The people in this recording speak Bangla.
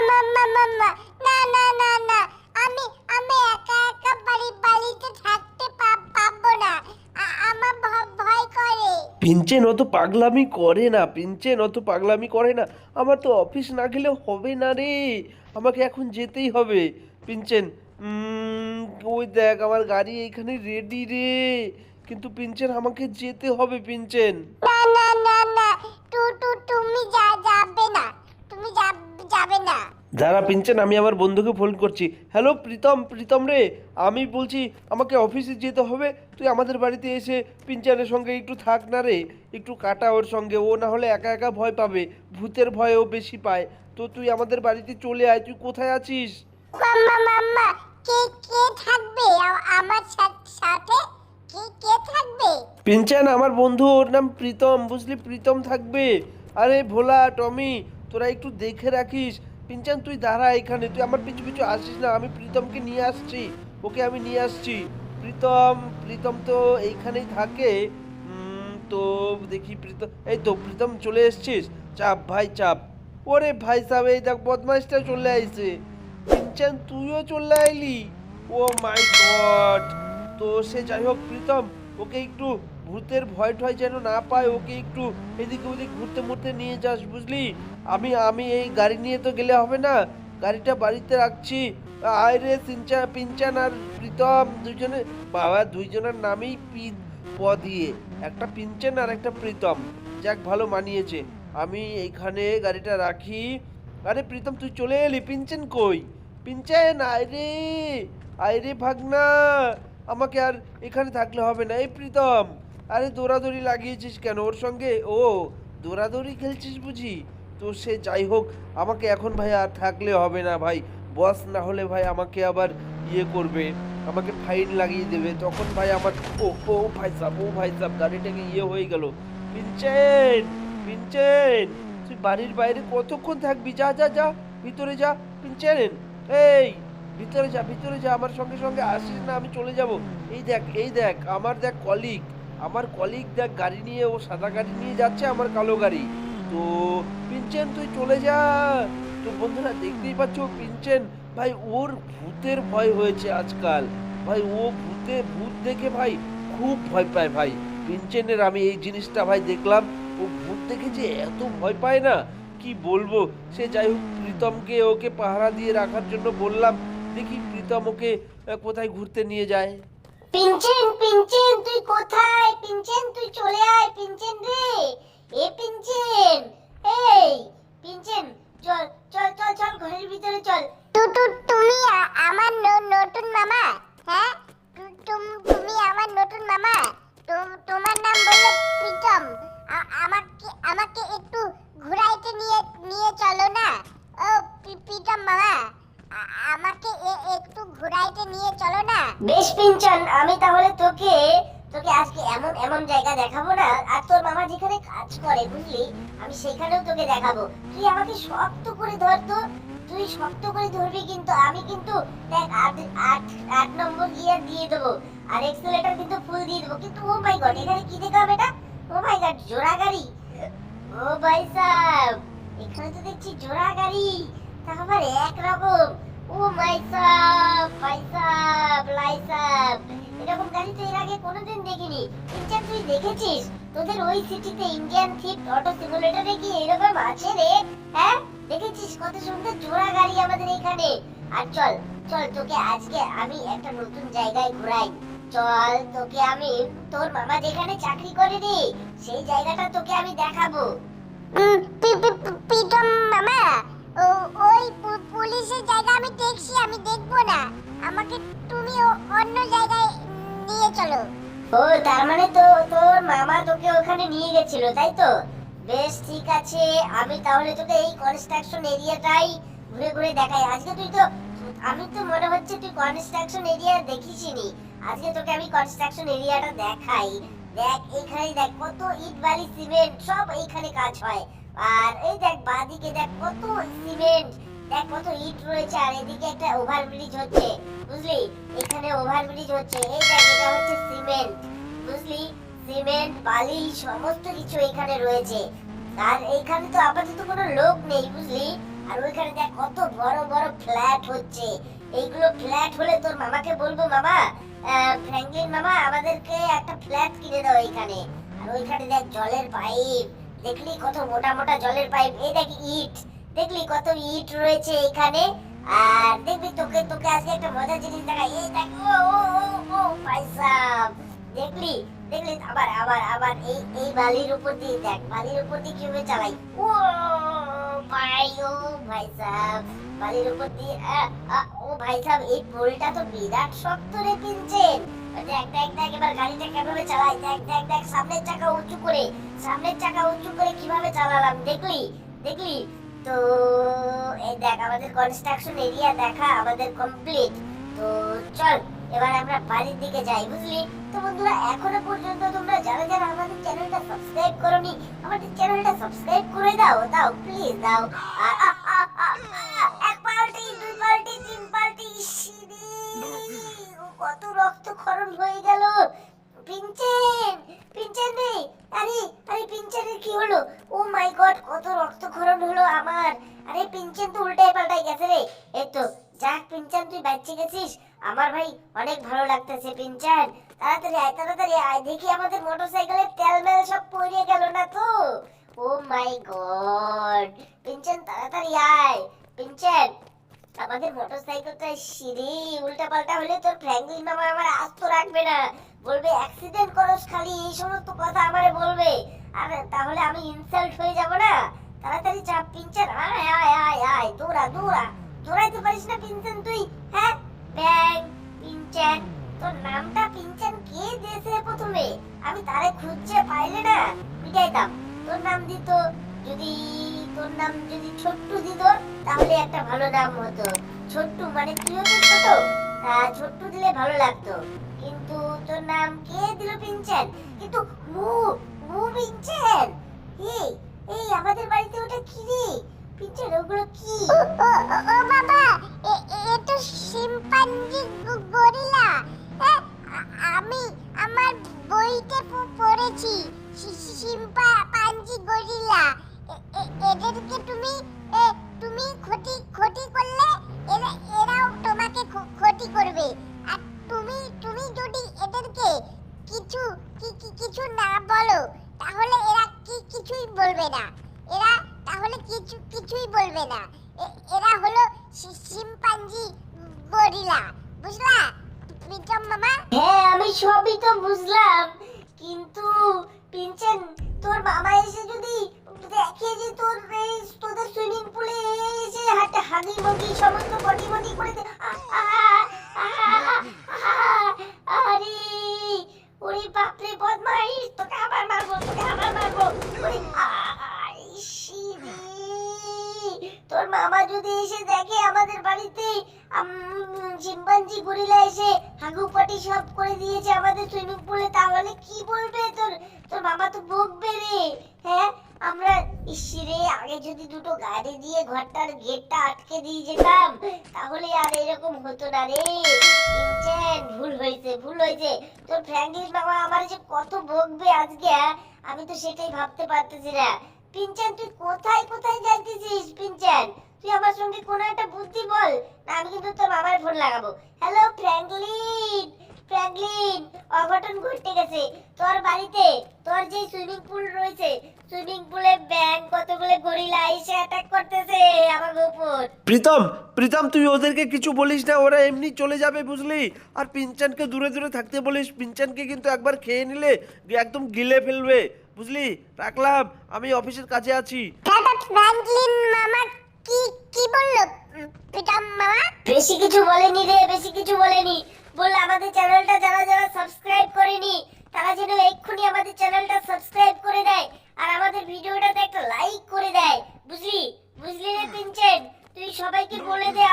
না না না না। আমি আমি একা একা বাড়ি বাড়িতে থাকতে পা- পারব না। আ- আমার ভ- ভয় করে। পিঞ্চেন অত পাগলামি করে না পিঞ্চেন অত পাগলামি করে না। আমার তো অফিস না গেলে হবে না রে। আমাকে এখন যেতেই হবে। পিঞ্চেন ওই দেখ আমার গাড়ি এখানে রেডি রে। কিন্তু পিঞ্চেন আমাকে যেতে হবে পিঞ্চেন না না না না। তু তু তুমি যা যাবে না। যাবে না। যারা পিঞ্চেন আমি আমার বন্ধুকে ফোন করছি। হ্যালো প্রীতম প্রীতম রে আমি বলছি আমাকে অফিসে যেতে হবে। তুই আমাদের বাড়িতে এসে পিঞ্চানের সঙ্গে একটু থাক না রে। একটু কাটা ওর সঙ্গে। ও না হলে একা একা ভয় পাবে। ভূতের ভয় ও বেশি পায়। তো তুই আমাদের বাড়িতে চলে আয়। তুই কোথায় আছিস? মাম্মা মাম্মা কে কে থাকবে? আমার সাথে কে কে থাকবে? পিঞ্চান আমার বন্ধু ওর নাম প্রীতম। বুঝলি প্রীতম থাকবে। আরে ভোলা টমি তোরা একটু দেখে রাখিস। পিঞ্চান তুই দাঁড়া এখানে। তুই আমার পিছু পিছু আসিস না। আমি প্রীতমকে নিয়ে আসছি। ওকে আমি নিয়ে আসছি। প্রীতম প্রীতম তো এইখানেই থাকে। তো দেখি প্রীতম এই তো প্রীতম চলে এসছিস। চাপ ভাই, চাপ। ওরে ভাই সাহেব, এই দেখ বদমাইশটা চলে আইছে। পিঞ্চান তুইও চলে আইলি? Oh my god. তো সে যাই হোক, প্রীতম, ওকে একটু ভূতের ভয় টয় যেন না পায়, ওকে একটু এদিকে ওদিক ঘুরতে মুরতে নিয়ে যাস, বুঝলি? আমি আমি এই গাড়ি নিয়ে তো গেলে হবে না। গাড়িটা বাড়িতে রাখছি। আয় রে সিনচা পিঞ্চান আর প্রীতম দুজনে বাবা, দুইজনের নামেই পি প দিয়ে। একটা পিঞ্চান আর একটা প্রীতম। যাক, ভালো মানিয়েছে। আমি এইখানে গাড়িটা রাখি। আরে প্রীতম, তুই চলে এলি? পিঞ্চেন কই? পিঞ্চেন আয় রে। আয় রে ভাগনা। আমাকে আর এখানে থাকলে হবে না। এই প্রীতম। আরে দৌড়াদৌড়ি লাগিয়েছিস কেন? ওর সঙ্গে? ও, দৌড়াদৌড়ি খেলছিস বুঝি? তো সে যাই হোক, আমাকে এখন ভাই আর থাকলে হবে না ভাই। বস না হলে ভাই আমাকে আবার ইয়ে করবে, আমাকে ফাইন লাগিয়ে দেবে। তখন ভাই আমার ও ও ভাই সাহ ও ভাই সাহ গাড়িটাকে ইয়ে হয়ে গেল। পিঞ্চেন পিঞ্চেন তুই বাড়ির বাইরে কতক্ষণ থাকবি? যা যা যা, ভিতরে যা পিঞ্চেন এই, ভিতরে যা ভিতরে যা, আমার সঙ্গে সঙ্গে আসিস না, আমি চলে যাব। এই দেখ এই দেখ, আমার দেখ কলিগ আমার কলিগ দেখ, গাড়ি নিয়ে, ও সাদা গাড়ি নিয়ে যাচ্ছে, আমার কালো গাড়ি। তো পিঞ্চেন তুই চলে যা। তো বন্ধুরা, দেখতেই পাচ্ছ পিঞ্চেন ভাই, ওর ভূতের ভয় হয়েছে আজকাল। ভাই, ও ভূতে, ভূত দেখে, ভাই, খুব ভয় পায়, ভাই। পিঞ্চেনের আমি এই জিনিসটা, ভাই, দেখলাম, ও ভূত দেখে যে এত ভয় পায় না। কি বলব? সে যাই হোক, প্রীতমকে ওকে পাহারা দিয়ে রাখার জন্য বললাম, দেখি প্রীতম ওকে কোথায় ঘুরতে নিয়ে যায়। পিঞ্চেন পিঞ্চেন তুই কোথায়? পিঞ্চেন তুই চলে আয় পিঞ্চেন রে। এ পিঞ্চেন এই পিঞ্চেন চল চল চল চল, ঘরের ভিতরে চল। টুটু, তুমি আমার নতুন মামা হ্যাঁ? তুমি আমার নতুন মামা, তুম- তোমার নাম বলল প্রীতম। আমাকে আমাকে একটু ঘুরাইতে নিয়ে নিয়ে চলো না। ও প্রীতম মামা। আমাকে একটু ঘুরাইতে নিয়ে চলো না। বেশ পিঞ্চন, আমি তাহলে তোকে তোকে আজকে এমন এমন জায়গা দেখাবো না, আর তোর মামা যেখানে কাজ করে, বুঝলি? আমি সেখানেও তোকে দেখাবো। তুই আমাকে শক্ত করে ধর তো। তুই শক্ত করে ধরবি কিন্তু, আমি কিন্তু দেখ, আট আট নম্বর গিয়ার দিয়ে দেবো। আর এক্সেলেটার কিন্তু ফুল দিয়ে দেবো। কিন্তু ও মাই গড এখানে কি দেখাবে এটা? ও মাই গড জোড়া গাড়ি। ও ভাই সাহেব, এখানে তো দেখছি জোড়া গাড়ি। তারপর এক রকম। ও মাই সাহেব ভাই সাহেব এরকম গাড়ি তো এর আগে কোনোদিন দেখিনি। ইনচার তুই দেখেছিস? তোদের ওই সিটিতে ইন্ডিয়ান থিপ অটো সিমুলেটরে কি এরকম আছে রে? হ্যাঁ? দেখেছিস কত সুন্দর জোড়া গাড়ি আমাদের এখানে? আর চল চল তোকে আজকে আমি একটা নতুন জায়গায় ঘোরাই। চল তোকে আমি, তোর মামা যেখানে চাকরি করে রে, সেই জায়গাটা তোকে আমি দেখাবো। প্রীতম মামা? ওই পুলিশের জায়গা আমি দেখছি, আমি দেখব না। আমাকে তুমি অন্য জায়গায় নিয়ে চলো। ও, তার মানে তো তোর মামা তোকে ওখানে নিয়ে গেছিল, তাই তো? বেশ, ঠিক আছে, আমি তাহলে তোকে এই কনস্ট্রাকশন এরিয়াটাই ঘুরে ঘুরে দেখাই। আজকে তুই তো আমি তো মনে হচ্ছে তুই কনস্ট্রাকশন এরিয়া দেখিসনি। আজকে তোকে আমি কনস্ট্রাকশন এরিয়াটা দেখাই। দেখ, এখানে দেখ, কত ইট বালি, সিমেন্ট, সব এইখানে কাজ হয়। আর এই দেখ বাদিকে দেখ কত সিমেন্ট দেখ কত ইট রয়েছে আর এদিকে একটা ওভারব্রিজ হচ্ছে বুঝলি? এখানে ওভারব্রিজ হচ্ছে এই দেখ এটা হচ্ছে সিমেন্ট বুঝলি? সিমেন্ট বালি সমস্ত কিছু এখানে রয়েছে। আর এখানে তো আপাতত কোনো লোক নেই বুঝলি? আর ওইখানে দেখ কত বড় বড় ফ্ল্যাট হচ্ছে। এইগুলো ফ্ল্যাট হলে তোর মামাকে বলব আহ, ফ্র্যাঙ্কলিন মামা আমাদেরকে একটা ফ্ল্যাট কিনে দাও এখানে আর ওইখানে দেখ জলের পাইপ দেখলি কত মোটা মোটা জলের পাইপ এই দেখ ইট, দেখলি কত ইট রয়েছে এখানে, আর দেখবি তোকে তোকে আজকে একটা মজার জিনিস দেখাই, এই দেখ, ও ও ও পয়সাব দেখলি দেখলি, আবার আবার আবার, এই এই বালির উপর দিয়ে দেখ, বালির উপর দিয়ে কীভাবে চালাই, ও ভাই ও ভাই সাহেব বালির ও ভাই সাহেব এই পোলটা তো বিরাট শক্ত রে পিনছেন দেখ দেখ এবার গাড়িটা কীভাবে চালাই? দেখ দেখ সামনের চাকা উঁচু করে, সামনের চাকা উঁচু করে কীভাবে চালালাম? দেখলি? দেখলি? তো, এই দেখ, আমাদের কনস্ট্রাকশন এরিয়া দেখা, আমাদের কমপ্লিট তো, চল। এবার আমরা বাড়ির দিকে যাই, বুঝলি? তো বন্ধুরা, এখনও পর্যন্ত তোমরা যারা যারা আমাদের চ্যানেলটা সাবস্ক্রাইব করনি, আমাদের চ্যানেলটা সাবস্ক্রাইব করে দাও দাও প্লিজ দাও। এক পাল্টি, দুই পাল্টি, তিন পাল্টি কত রক্তক্ষরণ হয়ে গেল। পিনচেন পিনচেন রে! আরে আরে পিনচেনের কি হলো? ও মাই গড, কত রক্তক্ষরণ হলো আমার। আরে পিনচেন তো উল্টাই পাল্টাই গেছে রে। এই তো, যাক পিনচান, তুই বাচ্চা গেছিস। আমার ভাই অনেক ভালো লাগতেছে পিনচান তাড়াতাড়ি আয় তাড়াতাড়ি আয়। দেখি আমাদের মোটরসাইকেলের তেল মেল সব পড়ে গেল না তো? ও মাই গড। পিনচান তাড়াতাড়ি আয়। পিনচান আমাদের মোটরসাইকেলটা সিঁড়ি উল্টা পাল্টা হলে তোর ফ্র্যাঙ্কলিন মামা আমার আস্ত রাখবে না। বলবে অ্যাক্সিডেন্ট করস খালি, এই সমস্ত কথা আমারে বলবে। আর, তাহলে আমি ইনসাল্ট হয়ে যাব না? তাড়াতাড়ি চাপ পিনচান আয় আয় আয় আয়। দৌড়া দৌড়া। দৌড়াইতে পারিস না পিনচান তুই হ্যাঁ? ব্যাং। পিনচান তোর নামটা পিনচান কে দিয়েছে প্রথমে? আমি তারে খুঁজছে পাইলে না, মিটাইতাম। তোর নাম দিত, যদি তোর নাম যদি ছোট্টু দিত, তাহলে একটা ভালো নাম হতো। ছোট্টু মানে তুইও তো ছোট ছোট্টু দিলে ভালো লাগতো। কিন্তু তোর নাম কে দিল পিনচান কিন্তু মু মু পিনচান এই এই, আমাদের বাড়িতে ওটা কি রে? পিনচান ওগুলো কি? ও বাবা, এ- শিম্পাঞ্জি গরিলা। আমি আমার বইতে পড়েছি শিম্পাঞ্জি গরিলা। এদেরকে তুমি তুমি ক্ষতি ক্ষতি করলে এরা, এরাও তোমাকে ক্ষ- ক্ষতি করবে। আর তুমি তুমি যদি এদেরকে কিছু কি- কিছু না বলো, তাহলে এরা কি, কিছুই বলবে না। এরা তাহলে কিছু, কিছুই বলবে না। এরা হলো শিম্পাঞ্জি গরিলা, বুঝলা? প্রিতম মামা? হ্যাঁ আমি সবই তো বুঝলাম। কিন্তু পিনচেন, তোর বাবা এসে যদি দেখে যে তোর তোদের সুইমিং পুলে এসে হাতে হাগি বগি সমস্ত বডি বডি করে দে আ, আ, আ, আ, আরে ওরে বাপরে বদমাইশ তোকে আবার মারবো তোকে আবার মারবো ওরে আইসিরি তোর মামা দেখে আমাদের বাড়িতে চিম্পাঞ্জি গরিলা এসে হাগু পাটি সব করে দিয়েছে আমাদের সুইমিং পুলে। তাহলে কি বলবে তোর? তোর মামা তো বকবে রে হ্যাঁ? আমরা ইসিরে আগে যদি দুটো গাড়ি দিয়ে ঘরটার গেটটা আটকে দিয়ে যেতাম, তাহলে আর এরকম হতো না রে। ভুল হয়েছে ভুল হয়েছে। তোর ফ্র্যাঙ্কলিন বাবা আমার যে কত বকবে আজকে হ্যাঁ? আমি তো সেটাই ভাবতে পারতেছি না। পিনচেন তুই কোথায় কোথায় যাইতেছিস পিনচেন তুই আমার সঙ্গে কোনো একটা বুদ্ধি বল না আমি কিন্তু তোর মামার ফোন লাগাবো। হ্যালো ফ্র্যাঙ্কলিন ফ্র্যাঙ্কলিন অঘটন ঘটে গেছে। তোর বাড়িতে তোর যে সুইমিং পুল রয়েছে সুইমিং পুলে ব্যাং কতগুলো গরিলা এসে অ্যাটাক করতেছে আমার উপর প্রীতম প্রীতম তুই ওদেরকে কিছু বলিস না ওরা এমনি চলে যাবে বুঝলি? আর পিনচানকে দূরে দূরে থাকতে বলিস পিনচানকে কিন্তু একবার খেয়ে নিলে একদম গিলে ফেলবে বুঝলি? রাখলাম আমি অফিসের কাছে আছি। ফ্র্যাঙ্কলিন মামা কি কি বলল? বিক্রম মামা? বেশি কিছু বলেনি রে, বেশি কিছু বলেনি। বল আমাদের চ্যানেলটা যারা যারা সাবস্ক্রাইব করেনি, তারা যেন এক্ষুনি আমাদের চ্যানেলটা সাবস্ক্রাইব করে দেয় আর আমাদের ভিডিওটাতে একটা লাইক করে দেয়। বুঝলি? বুঝলি রে পিনচেন? তুই সবাইকে বলে দে